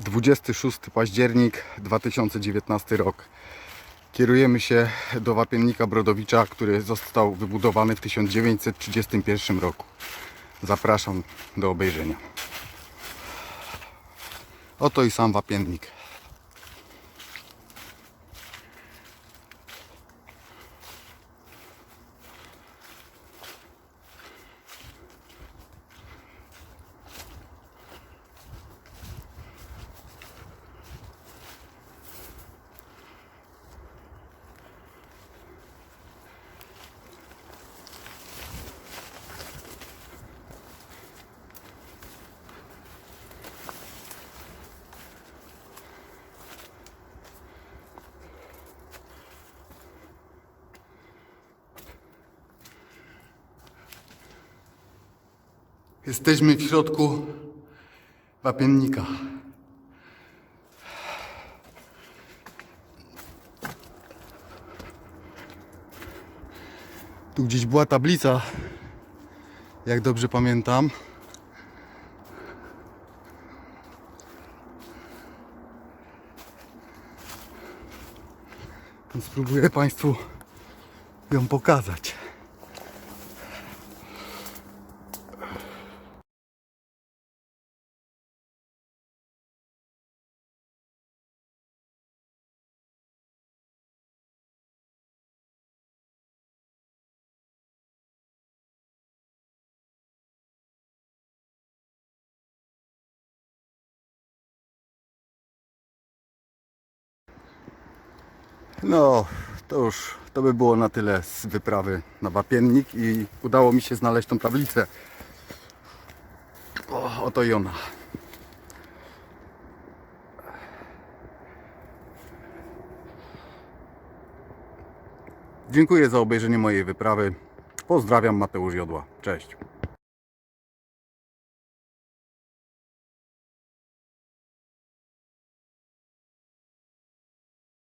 26 październik 2019 rok. Kierujemy się do wapiennika Brodowicza, który został wybudowany w 1931 roku. Zapraszam do obejrzenia. Oto i sam wapiennik. Jesteśmy w środku wapiennika. Tu gdzieś była tablica, jak dobrze pamiętam. Spróbuję Państwu ją pokazać. No, to już to by było na tyle z wyprawy na Wapiennik i udało mi się znaleźć tą tablicę. O, oto i ona. Dziękuję za obejrzenie mojej wyprawy. Pozdrawiam Mateusz Jodła. Cześć.